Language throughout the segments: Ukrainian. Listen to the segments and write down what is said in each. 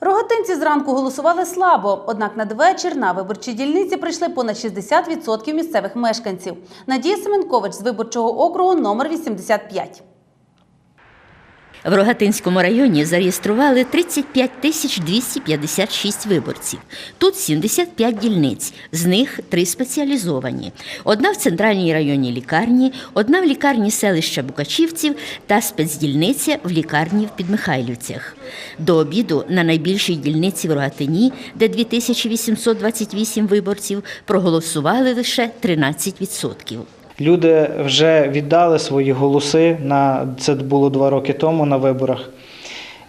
Рогатинці зранку голосували слабо, однак надвечір на виборчі дільниці прийшли понад 60% місцевих мешканців. Надія Семенкович з виборчого округу номер 85. В Рогатинському районі зареєстрували 35 тисяч 256 виборців. Тут 75 дільниць, з них три спеціалізовані. Одна в центральній районній лікарні, одна в лікарні селища Букачівців та спецдільниця в лікарні в Підмихайлівцях. До обіду на найбільшій дільниці в Рогатині, де 2828 виборців, проголосували лише 13%. Люди вже віддали свої голоси на це було два роки тому на виборах.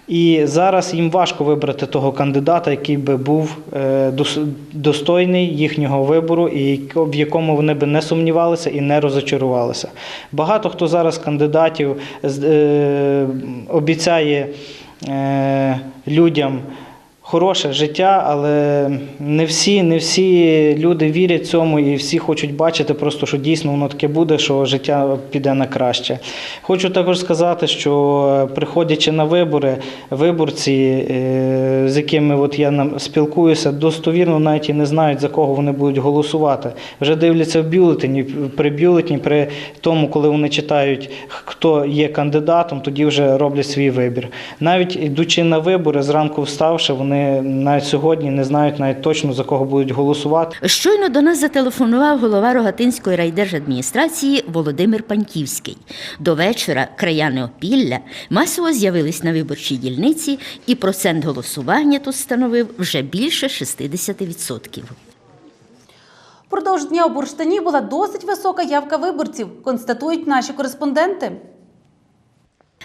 І зараз їм важко вибрати того кандидата, який би був е, достойний їхнього вибору, і в якому вони би не сумнівалися і не розочарувалися. Багато хто зараз кандидатів е, обіцяє е, людям. Хороше життя, але не всі, не всі люди вірять цьому і всі хочуть бачити, просто що дійсно воно таке буде, що життя піде на краще. Хочу також сказати, що приходячи на вибори, виборці, е, з якими от я спілкуюся, достовірно навіть і не знають, за кого вони будуть голосувати. Вже дивляться в бюлетені, при бюлетені, при тому, коли вони читають, хто є кандидатом, тоді вже роблять свій вибір. Навіть йдучи на вибори, зранку вставши, вони навіть сьогодні не знають навіть точно за кого будуть голосувати. Щойно до нас зателефонував голова Рогатинської райдержадміністрації Володимир Паньківський. До вечора краяни Опілля масово з'явились на виборчій дільниці, і процент голосування тут становив вже більше 60%. Впродовж дня у Бурштині була досить висока явка виборців, констатують наші кореспонденти.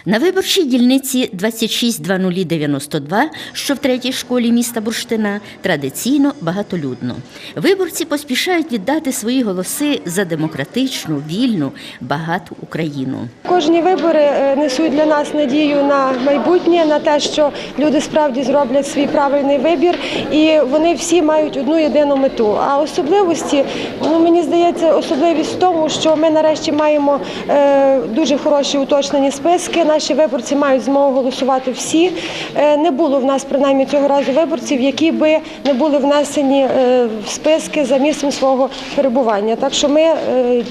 На виборчій дільниці 260092, що в третій школі міста Бурштина, традиційно багатолюдно. Виборці поспішають віддати свої голоси за демократичну, вільну, багату Україну. Кожні вибори е, несуть для нас надію на майбутнє, на те, що люди справді зроблять свій правильний вибір, і вони всі мають одну єдину мету. А особливості, ну мені здається, особливість в тому, що ми нарешті маємо е, дуже хороші уточнені списки. Наші виборці мають змогу голосувати всі. Е, не було в нас принаймні цього разу виборців, які би не були внесені е, в списки за місцем свого перебування. Так що ми е,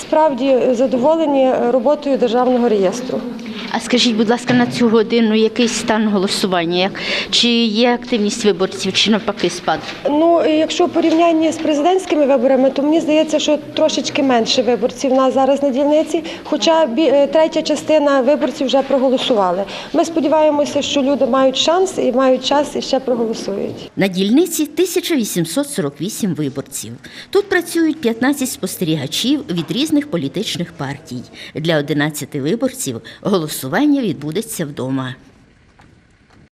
справді задоволені роботою державного реєстру. А скажіть, будь ласка, на цю годину який стан голосування? Як чи є активність виборців, чи навпаки спад? Ну, якщо в порівнянні з президентськими виборами, то мені здається, що трошечки менше виборців у нас зараз на дільниці, хоча бі- е, третя частина виборців вже проголосували. Ми сподіваємося, що люди мають шанс і мають час і ще проголосують. На дільниці 1848 виборців. Тут працюють 15 спостерігачів від різних політичних партій. Для 11 виборців голосування відбудеться вдома.